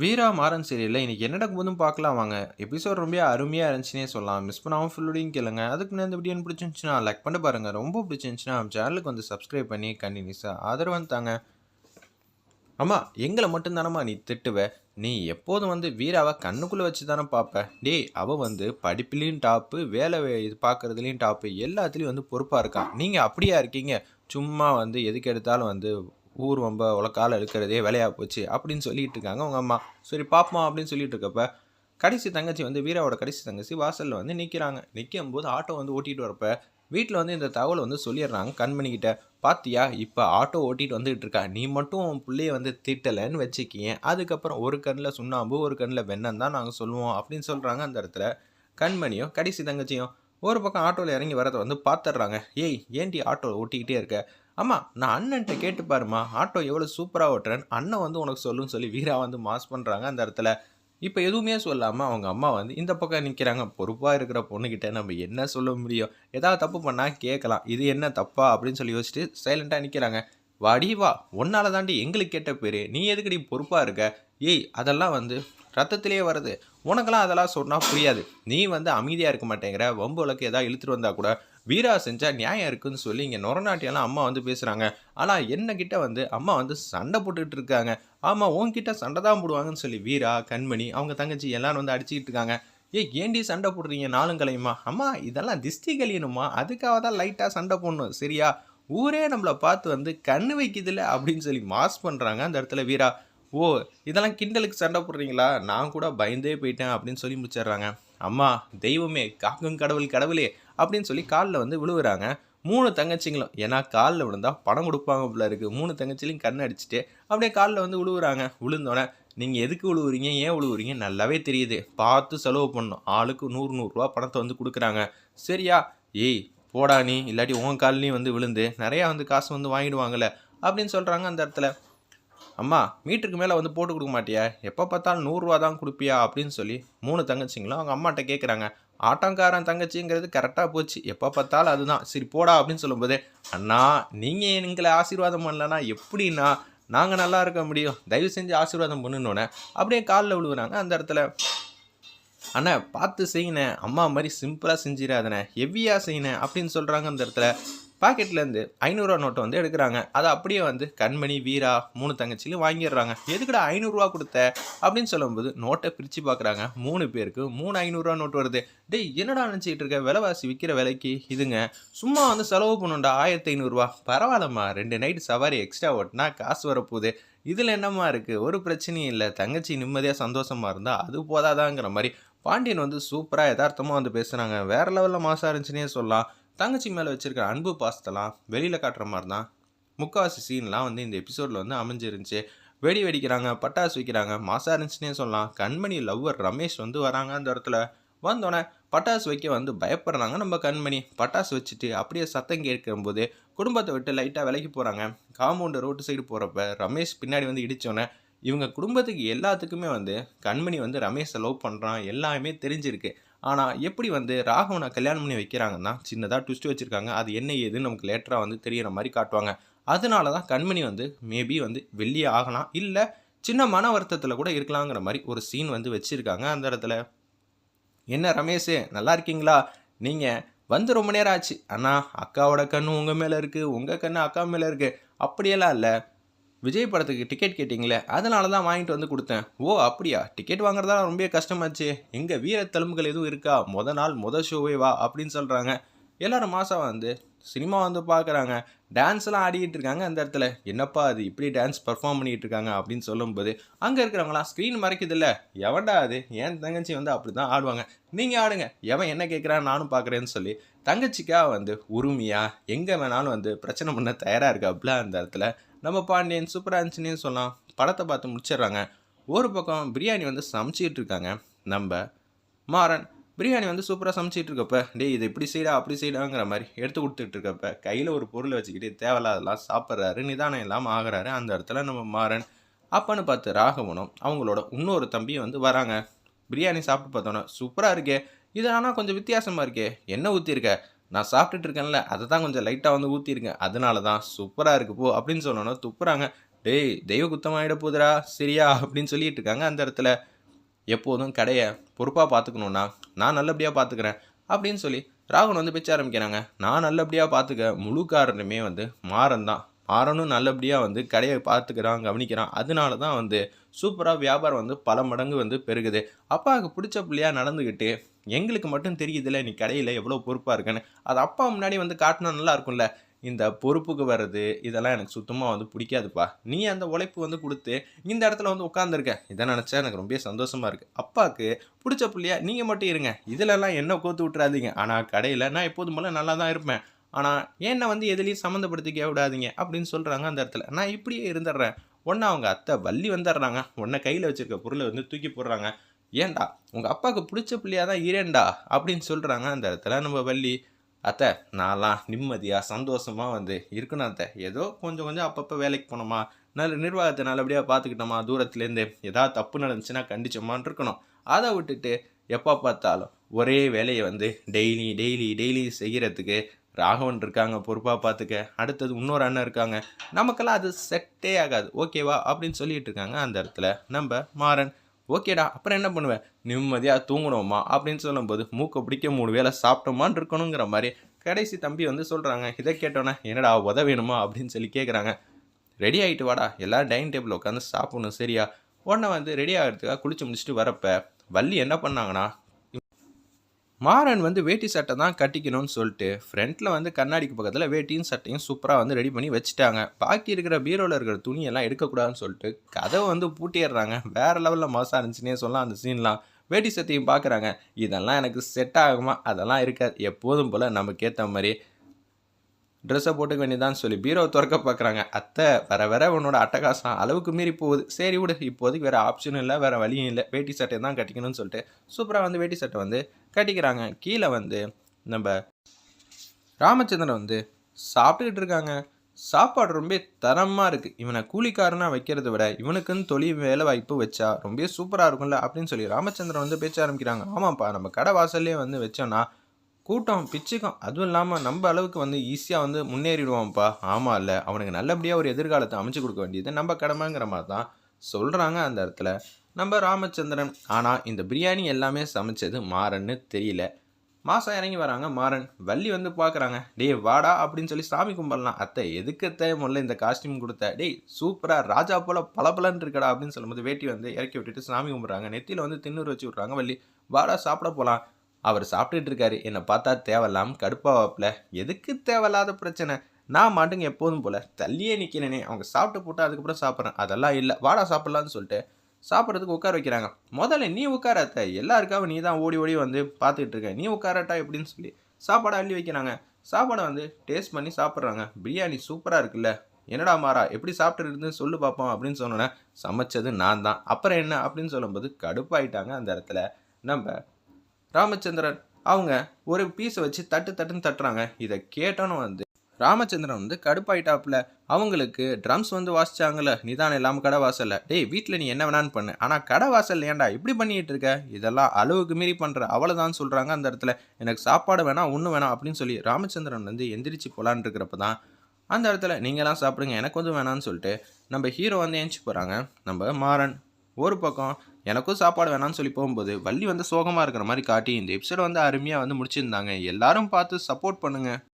வீரா மாறன் சீரியலில் இன்னைக்கு என்ன நடக்கும்போதும் பார்க்கலாம் வாங்க. எபிசோட் ரொம்ப அருமையாக இருந்துச்சுன்னே சொல்லலாம். மிஸ் பண்ணாமல் ஃபுல்லோடையும் கேளுங்க. அதுக்கு நான் இந்த வீடியோ பிடிச்சிருந்துச்சுன்னா லைக் பண்ணி பாருங்க. ரொம்ப பிடிச்சிருந்துச்சுன்னா நம்ம சேனலுக்கு வந்து சப்ஸ்கிரைப் பண்ணி கண்டினியூஸாக ஆதரவு தாங்க. அம்மா எங்களை மட்டும்தானம்மா நீ திட்டுவ? நீ எப்போதும் வந்து வீராவை கண்ணுக்குள்ளே வச்சு தானே பார்ப்ப. டேய் அவள் வந்து படிப்புலேயும் டாப்பு வேலை இது பார்க்குறதுலேயும் டாப்பு எல்லாத்துலேயும் வந்து பொறுப்பாக இருக்கான் நீங்கள் அப்படியா இருக்கீங்க? சும்மா வந்து எதுக்கு எடுத்தாலும் வந்து ஊர் வம்ப உலக்கால எடுக்கிறதே வேலையாக போச்சு அப்படின்னு சொல்லிட்டு இருக்காங்க உங்கள் அம்மா. சரி பாப்போம் அப்படின்னு சொல்லிட்டு இருக்கப்ப கடைசி தங்கச்சி வந்து வீராவோட கடைசி தங்கச்சி வாசலில் வந்து நிற்கிறாங்க நிற்கும் போது ஆட்டோ வந்து ஓட்டிகிட்டு வரப்ப வீட்டில் வந்து இந்த தகவலை வந்து சொல்லிடுறாங்க கண்மணிக்கிட்ட பாத்தியா இப்போ ஆட்டோ ஓட்டிகிட்டு வந்துகிட்டு இருக்கா. நீ மட்டும் உன் பிள்ளைய வந்து திட்டலைன்னு வச்சுக்கியேன் அதுக்கப்புறம் ஒரு கண்ணில் சுண்ணாம்பு ஒரு கண்ணில் வெண்ணம் தான் நாங்கள் சொல்லுவோம் அப்படின்னு சொல்கிறாங்க அந்த இடத்துல கண்மணியும் கடைசி தங்கச்சியும். ஒரு பக்கம் ஆட்டோவில் இறங்கி வரதை வந்து பார்த்துட்றாங்க ஏய் ஏன்டி ஆட்டோ ஓட்டிக்கிட்டே இருக்க? அம்மா நான் அண்ணன்ட்ட கேட்டு பாருமா ஆட்டோ எவ்வளோ சூப்பராக ஓட்டுறேன்னு அண்ணன் வந்து உனக்கு சொல்லுன்னு சொல்லி வீரா வந்து மாஸ் பண்ணுறாங்க அந்த இடத்துல. இப்போ எதுவுமே சொல்லாமல் அவங்க அம்மா வந்து இந்த பக்கம் நிற்கிறாங்க பொறுப்பாக இருக்கிற பொண்ணுக்கிட்ட நம்ம என்ன சொல்ல முடியும்? ஏதாவது தப்பு பண்ணால் கேட்கலாம் இது என்ன தப்பா? அப்படின்னு சொல்லி யோசிச்சுட்டு சைலண்ட்டாக நிற்கிறாங்க வாடி வா. உன்னால தாண்டி எங்களுக்கு கேட்ட பேர். நீ எதுக்கடி பொறுப்பாக இருக்க? ஏய் அதெல்லாம் வந்து ரத்தத்திலேயே வருது. உனக்கெல்லாம் அதெல்லாம் சொன்னால் புரியாது. நீ வந்து அமைதியாக இருக்க மாட்டேங்கிற. வம்பு வழக்கு ஏதாவது இழுத்துட்டு வந்தால் கூட வீரா செஞ்சா நியாயம் இருக்குன்னு சொல்லி இங்கே நொரநாட்டியெல்லாம் அம்மா வந்து பேசுகிறாங்க ஆனால் என்ன கிட்ட வந்து அம்மா வந்து சண்டை போட்டுக்கிட்டு இருக்காங்க. ஆமாம் உன்கிட்ட சண்டை தான் போடுவாங்கன்னு சொல்லி வீரா கண்மணி அவங்க தங்கச்சி எல்லாரும் வந்து அடிச்சுக்கிட்டு இருக்காங்க. ஏ ஏண்டி சண்டை போடுறீங்க நாளும் கலையுமா அம்மா இதெல்லாம் திஷ்டி கழியணுமா? அதுக்காக தான் லைட்டாக சண்டை போடணும். சரியா? ஊரே நம்மளை பார்த்து வந்து கண்ணு வைக்குதுல்ல அப்படின்னு சொல்லி மாஸ் பண்ணுறாங்க அந்த இடத்துல வீரா. ஓ இதெல்லாம் கிண்டலுக்கு சண்டை போடுறீங்களா? நான் கூட பயந்தே போயிட்டேன் அப்படின்னு சொல்லி முடிச்சிடுறாங்க அம்மா தெய்வமே காக்கும் கடவுள் கடவுளே அப்படின்னு சொல்லி காலில் வந்து விழுவுறாங்க. மூணு தங்கச்சிங்களும் ஏன்னா காலில் விழுந்தா பணம் கொடுப்பாங்க போல இருக்கு. மூணு தங்கச்சிலையும் கண் அடிச்சுட்டு அப்படியே காலில் வந்து விழுவுறாங்க. விழுந்தோடனே நீங்கள் எதுக்கு விழுவுறீங்க? ஏன் விழுவுறீங்க? நல்லாவே தெரியுது. பார்த்து செலவு பண்ணணும். ஆளுக்கு நூறு நூறுரூவா பணத்தை வந்து கொடுக்குறாங்க. சரியா? ஏய் போடா நீ. இல்லாட்டி உன் கால்லையும் வந்து விழுந்து நிறையா வந்து காசு வந்து வாங்கிடுவாங்கள்ல அப்படின்னு சொல்கிறாங்க அந்த இடத்துல. அம்மா மீட்டருக்கு மேலே வந்து போட்டு கொடுக்க மாட்டியா? எப்போ பார்த்தாலும் நூறுரூவா தான் கொடுப்பியா? அப்படின்னு சொல்லி மூணு தங்கச்சிங்களும் அவங்க அம்மாட்ட கேட்குறாங்க ஆட்டங்காரன் தங்கச்சிங்கிறது கரெக்டாக போச்சு. எப்போ பார்த்தாலும் அதுதான். சரி போடா அப்படின்னு சொல்லும்போது அண்ணா நீங்கள் எங்களை ஆசீர்வாதம் பண்ணலன்னா எப்படின்னா நாங்கள் நல்லா இருக்க முடியும். தயவு செஞ்சு ஆசீர்வாதம் பண்ணுனோன்னே அப்படியே காலில் விழுவுறாங்க அந்த இடத்துல அண்ணா பார்த்து செய்யினேன் அம்மா மாதிரி சிம்பிளாக செஞ்சிடாதண்ணே. ஹெவியாக செய்யினேன் அப்படின்னு சொல்கிறாங்க அந்த இடத்துல. பாக்கெட்லேருந்து ஐநூறுரூவா நோட்டை வந்து எடுக்கிறாங்க. அதை அப்படியே வந்து கண்மணி வீரா மூணு தங்கச்சிலையும் வாங்கிடுறாங்க. எதுக்குடா ஐநூறுரூவா கொடுத்த? அப்படின்னு சொல்லும்போது நோட்டை பிரித்து பார்க்குறாங்க மூணு பேருக்கு மூணு ஐநூறுரூவா நோட்டு வருது. டேய் என்னடா நினச்சிக்கிட்டு இருக்க? விலைவாசி விற்கிற விலைக்கு இதுங்க. சும்மா வந்து செலவு பண்ணுண்டா ஆயிரத்தி ஐநூறுரூவா பரவாயில்லம்மா. ரெண்டு நைட்டு சவாரி எக்ஸ்ட்ரா ஓட்டினா காசு வரப்போகுது. இதில் என்னம்மா இருக்குது ஒரு பிரச்சனையும் இல்லை. தங்கச்சி நிம்மதியாக சந்தோஷமாக இருந்தால் அது போதாதாங்கிற மாதிரி. பாண்டியன் வந்து சூப்பராக யதார்த்தமாக வந்து பேசுகிறாங்க வேறு லெவலில் மாசாக இருந்துச்சுன்னே சொல்லலாம். தங்கச்சி மேலே வச்சுருக்கிற அன்பு பாசத்தெல்லாம் வெளியில் காட்டுற மாதிரி தான் முக்காவாசி சீன்லாம் வந்து இந்த எபிசோடில் வந்து அமைஞ்சிருந்துச்சு. வெடி வெடிக்கிறாங்க பட்டாசு வைக்கிறாங்க மாசா இருந்துச்சுன்னே சொல்லலாம். கண்மணி லவ்வர் ரமேஷ் வந்து வராங்க அந்த இடத்துல. வந்தோடனே பட்டாசு வைக்க வந்து பயப்படுறாங்க நம்ம கண்மணி. பட்டாசு வச்சுட்டு அப்படியே சத்தம் கேட்கும்போது குடும்பத்தை விட்டு லைட்டாக விலைக்கு போகிறாங்க காம்பவுண்டு ரோட்டு சைடு போகிறப்ப ரமேஷ் பின்னாடி வந்து இடித்தோன்னே இவங்க குடும்பத்துக்கு எல்லாத்துக்குமே வந்து கண்மணி வந்து ரமேஷை லவ் பண்ணுறான் எல்லாமே தெரிஞ்சிருக்கு. ஆனால் எப்படி வந்து ராகவனை கல்யாணம் பண்ணி வைக்கிறாங்கன்னா சின்னதாக ட்விஸ்ட் வச்சுருக்காங்க. அது என்ன ஏதுன்னு நமக்கு லேட்டராக வந்து தெரியற மாதிரி காட்டுவாங்க. அதனால தான் கண்மணி வந்து மேபி வந்து வெளியே ஆகலாம். இல்லை சின்ன மன வருத்தத்தில் கூட இருக்கலாங்கிற மாதிரி ஒரு சீன் வந்து வச்சுருக்காங்க அந்த இடத்துல. என்ன ரமேஷ் நல்லா இருக்கீங்களா? நீங்கள் வந்து ரொம்ப நேரம் ஆச்சு. அண்ணா அக்காவோட கண்ணு உங்கள் மேலே இருக்குது உங்கள் கண்ணு அக்கா மேலே இருக்குது அப்படியெல்லாம் இல்லை. விஜய் படத்துக்கு டிக்கெட் கேட்டிங்களே அதனால தான் வாங்கிட்டு வந்து கொடுத்தேன். ஓ அப்படியா? டிக்கெட் வாங்குறதா ரொம்ப கஷ்டமாச்சு. எங்கள் வீர தழும்புகள் எதுவும் இருக்கா? மொதல் நாள் மொதல் ஷோவே வா அப்படின்னு சொல்கிறாங்க எல்லாரும் மாதம் வந்து சினிமா வந்து பார்க்குறாங்க. டான்ஸ்லாம் ஆடிக்கிட்டு இருக்காங்க அந்த இடத்துல. என்னப்பா அது இப்படி டான்ஸ் பர்ஃபார்ம் பண்ணிகிட்டு இருக்காங்க அப்படின்னு சொல்லும்போது அங்கே இருக்கிறவங்களாம் ஸ்க்ரீன் மறைக்குதில்ல. எவன்டா அது? என் தங்கச்சி வந்து அப்படி தான் ஆடுவாங்க. நீங்கள் ஆடுங்க. எவன் என்ன கேட்குறான் நானும் பார்க்குறேன்னு சொல்லி தங்கச்சிக்காக வந்து உரிமையாக எங்கே வேணாலும் வந்து பிரச்சனை பண்ண தயாராக இருக்காப்புல அந்த இடத்துல நம்ம பாண்டியன் சூப்பராக சொல்லலாம். படத்தை பார்த்து முடிச்சிடுறாங்க. ஒரு பக்கம் பிரியாணி வந்து சமைச்சிட்டு இருக்காங்க. நம்ம மாறன் பிரியாணி வந்து சூப்பராக சமைச்சிட்டு இருக்கப்ப டேய் இது இப்படி செய்டா அப்படி செய்டாங்கிற மாதிரி எடுத்து கொடுத்துட்டு இருக்கப்ப கையில் ஒரு பொருளை வச்சுக்கிட்டு தேவையில்லாதெல்லாம் சாப்பிட்றாரு நிதானம் இல்லாமல் ஆகிறாரு. அந்த இடத்துல நம்ம மாறன் அப்பன்னு பார்த்து ராகவனும் அவங்களோட இன்னொரு தம்பியும் வந்து வராங்க. பிரியாணி சாப்பிட்டு பார்த்தோன்னே சூப்பராக இருக்கே. இது ஆனால் கொஞ்சம் வித்தியாசமாக இருக்கே. என்ன ஊற்றிருக்க நான் சாப்பிட்டுட்டு இருக்கேன்ல அதை தான் கொஞ்சம் லைட்டாக வந்து ஊற்றிருக்கேன் அதனால தான் சூப்பராக இருக்கு. போ அப்படின்னு சொன்னோன்னா துப்புறாங்க. டேய் தெய்வ குத்தமாயிட போதுரா சரியா? அப்படின்னு சொல்லிட்டு இருக்காங்க. அந்த இடத்துல எப்போதும் கடையை பொறுப்பாக பார்த்துக்கணுன்னா நான் நல்லபடியாக பார்த்துக்கிறேன் அப்படின்னு சொல்லி ராகுல் வந்து பேச்ச ஆரம்பிக்கிறாங்க. நான் நல்லபடியாக பார்த்துக்க முழு காரணமே வந்து மாறன் தான். மாறனும் நல்லபடியாக வந்து கடையை பார்த்துக்கிறான் கவனிக்கிறான். அதனால தான் வந்து சூப்பராக வியாபாரம் வந்து பல மடங்கு வந்து பெருகுது. அப்பாவுக்கு பிடிச்ச பிள்ளையாக நடந்துக்கிட்டு எங்களுக்கு மட்டும் தெரியுதுல்ல நீ கடையில் எவ்வளோ பொறுப்பாக இருக்குன்னு? அது அப்பா முன்னாடி வந்து காட்டினா நல்லா இருக்கும்ல. இந்த பொறுப்புக்கு வர்றது இதெல்லாம் எனக்கு சுத்தமாக வந்து பிடிக்காதுப்பா. நீ அந்த உழைப்பு வந்து கொடுத்து இந்த இடத்துல வந்து உட்காந்துருக்க இதை நினச்சா எனக்கு ரொம்ப சந்தோஷமாக இருக்குது அப்பாவுக்கு பிடிச்ச பிள்ளையா நீங்கள் மட்டும் இருங்க. இதிலலாம் என்ன கோத்து விட்றாதீங்க ஆனால் கடையில் நான் எப்போதும் போல நல்லா தான் இருப்பேன். ஆனால் என்னை வந்து எதுலேயும் சம்மந்தப்படுத்திக்க விடாதீங்க? அப்படின்னு சொல்கிறாங்க அந்த இடத்துல. நான் இப்படியே இருந்துடுறேன். ஒன்று அவங்க அத்தை வள்ளி வந்துடுறாங்க. உன்னை கையில் வச்சுருக்க பொருளை வந்து தூக்கி போடுறாங்க. ஏன்டா? உங்கள் அப்பாவுக்கு பிடிச்ச பிள்ளையாக தான் இரேண்டா அப்படின்னு சொல்கிறாங்க அந்த இடத்துல நம்ம வள்ளி. அத்தை நான்லாம் நிம்மதியாக சந்தோஷமாக வந்து இருக்கணும் அத்தை. ஏதோ கொஞ்சம் கொஞ்சம் அப்பப்போ வேலைக்கு போனோமா நல்ல நிர்வாகத்தை நல்லபடியாக பார்த்துக்கிட்டோமா? தூரத்துலேருந்து ஏதாவது தப்பு நடந்துச்சுன்னா கண்டிச்சோமான்னு இருக்கணும். அதை விட்டுட்டு எப்போ பார்த்தாலும் ஒரே வேலையை வந்து டெய்லி டெய்லி டெய்லி செய்கிறதுக்கு ராகவன் இருக்காங்க பொறுப்பாக பார்த்துக்க அடுத்தது இன்னொரு அண்ணன் இருக்காங்க. நமக்கெல்லாம் அது செட்டே ஆகாது. ஓகேவா? அப்படின்னு சொல்லிட்டு இருக்காங்க அந்த இடத்துல. நம்ம மாறன் ஓகேடா அப்புறம் என்ன பண்ணுவேன் நிம்மதியாக தூங்கணுமா? அப்படின்னு சொல்லும்போது மூக்கை பிடிக்க மூணு வேளை சாப்பிட்டோமான்னு இருக்கணுங்கிற மாதிரி கடைசி தம்பி வந்து சொல்கிறாங்க இதை கேட்டோன்னே என்னடா உத வேணுமா? அப்படின்னு சொல்லி கேட்குறாங்க ரெடி ஆகிட்டு வாடா. எல்லோரும் டைனிங் டேபிள் உட்காந்து சாப்பிடணும். சரியா? உடனே வந்து ரெடி ஆகிறதுக்காக குளிச்சு முடிச்சுட்டு வரப்போ வள்ளி என்ன பண்ணாங்கன்னா மாறன் வந்து வேட்டி சட்டை தான் கட்டிக்கணும்னு சொல்லிட்டு ஃப்ரண்ட்டில் வந்து கண்ணாடிக்கு பக்கத்தில் வேட்டியும் சட்டையும் சூப்பராக வந்து ரெடி பண்ணி வச்சுட்டாங்க. பாக்கி இருக்கிற பீரோவில் இருக்கிற துணியெல்லாம் எடுக்கக்கூடாதுன்னு சொல்லிட்டு கதவை வந்து பூட்டிடுறாங்க. வேறு லெவலில் மோசம் இருந்துச்சுன்னே சொல்லலாம். அந்த சீன்லாம் வேட்டி சட்டையும் பார்க்குறாங்க இதெல்லாம் எனக்கு செட் ஆகுமா? அதெல்லாம் இருக்காது. எப்போதும் போல் நமக்கு ஏற்ற மாதிரி ட்ரெஸ்ஸை போட்டுக்க வேண்டியதான்னு சொல்லி பீரோ திறக்க பார்க்குறாங்க அத்தை வர வர உன்னோட அட்டகாசம் அளவுக்கு மீறி போகுது. சரி விடு. இப்போதைக்கு வேறு ஆப்ஷனும் இல்லை வேறு வழியும் இல்லை. வேட்டி சட்டை தான் கட்டிக்கணும்னு சொல்லிட்டு சூப்பராக வந்து வேட்டி சட்டை வந்து கட்டிக்கிறாங்க. கீழே வந்து நம்ம ராமச்சந்திரன் வந்து சாப்பிட்டுக்கிட்டு இருக்காங்க. சாப்பாடு ரொம்ப தரமாக இருக்குது இவனை கூலிக்காரனாக வைக்கிறத விட இவனுக்குன்னு தொழில் வேலை வாய்ப்பு வச்சா ரொம்ப சூப்பராக இருக்கும்ல அப்படின்னு சொல்லி ராமச்சந்திரன் வந்து பேச்ச ஆரம்பிக்கிறாங்க. ஆமாப்பா நம்ம கடை வாசல்லே வந்து வச்சோன்னா கூட்டம் பிச்சுக்கும் அதுவும் இல்லாமல் நம்ம அளவுக்கு வந்து ஈஸியாக வந்து முன்னேறிடுவான்ப்பா ஆமாம் இல்லை அவனுக்கு நல்லபடியாக ஒரு எதிர்காலத்தை அமைச்சு கொடுக்க வேண்டியது நம்ம கடமைங்கிற மாதிரி தான் சொல்கிறாங்க அந்த இடத்துல. நம்ம ராமச்சந்திரன். ஆனால் இந்த பிரியாணி எல்லாமே சமைச்சது மாறன்னு தெரியல. மாதம் இறங்கி வராங்க. மாறன் வள்ளி வந்து பார்க்குறாங்க டேய் வாடா அப்படின்னு சொல்லி சாமி கும்பிடலாம். அத்தை எதுக்கத்தை முதல்ல இந்த காஸ்டியூம் கொடுத்த? டேய் சூப்பராக ராஜா போல் பளபளன்னு இருக்கடா அப்படின்னு சொல்லும்போது வேட்டி வந்து இறக்கி விட்டுட்டு சாமி கும்பிட்றாங்க. நெத்தியில் வந்து திண்ணூறு வச்சு விட்றாங்க வள்ளி. வாடா சாப்பிட போகலாம் அவர் சாப்பிட்டுட்டு இருக்காரு. என்னை பார்த்தா தேவையில்லாம கடுப்பாவாப்பில் எதுக்கு தேவையில்லாத பிரச்சனை? நான் மாட்டுங்க எப்போதும் போல். தள்ளியே நிற்கிறேனே அவங்க சாப்பிட்டு போட்டு அதுக்கப்புறம் சாப்பிட்றேன். அதெல்லாம் இல்லை. வாடா சாப்பிட்லான்னு சொல்லிட்டு சாப்பிட்றதுக்கு உட்கார வைக்கிறாங்க. முதல்ல நீ உட்காராத்த எல்லாருக்காவும் நீ தான் ஓடி ஓடி வந்து பார்த்துக்கிட்டு இருக்க. நீ உட்காரட்டா எப்படின்னு சொல்லி சாப்பாடை அள்ளி வைக்கிறாங்க. சாப்பாடை வந்து டேஸ்ட் பண்ணி சாப்பிட்றாங்க. பிரியாணி சூப்பராக இருக்குல்ல. என்னடா மாறா எப்படி சாப்பிட்டுருந்து சொல்லு பார்ப்போம் அப்படின்னு சொன்னோன்னே சமைச்சது நான் தான். அப்புறம் என்ன அப்படின்னு சொல்லும்போது கடுப்பாயிட்டாங்க அந்த இடத்துல. நம்ம ராமச்சந்திரன் அவங்க ஒரு பீஸை வச்சு தட்டு தட்டுன்னு தட்டுறாங்க. இதை கேட்டோன்னு வந்து ராமச்சந்திரன் வந்து கடுப்பாயிட்டாப்புல. அவங்களுக்கு ட்ரம்ஸ் வந்து வாசிச்சாங்கல்ல. நிதானம் இல்லாமல் கடை வாசல்ல டேய் வீட்டில் நீ என்ன வேணான்னு பண்ணு. ஆனால் கடை வாசல் ஏன்டா இப்படி பண்ணிட்டு இருக்க? இதெல்லாம் அளவுக்கு மீறி பண்ணுற அவ்வளோதான் சொல்கிறாங்க அந்த இடத்துல. எனக்கு சாப்பாடு வேணாம் ஒன்றும் வேணாம் அப்படின்னு சொல்லி ராமச்சந்திரன் வந்து எந்திரிச்சு போலான்னு இருக்கிறப்ப தான் அந்த இடத்துல நீங்களாம் சாப்பிடுங்க எனக்கு வந்து வேணான்னு சொல்லிட்டு நம்ம ஹீரோ வந்து ஏஞ்சி போகிறாங்க நம்ம மாறன் ஒரு பக்கம் எனக்கும் சாப்பாடு வேணாம்னு சொல்லி போகும்போது வள்ளி வந்து சோகமாக இருக்கிற மாதிரி காட்டி இந்த எபிசோட வந்து அருமையாக வந்து முடிச்சிருந்தாங்க. எல்லாரும் பார்த்து சப்போர்ட் பண்ணுங்கள்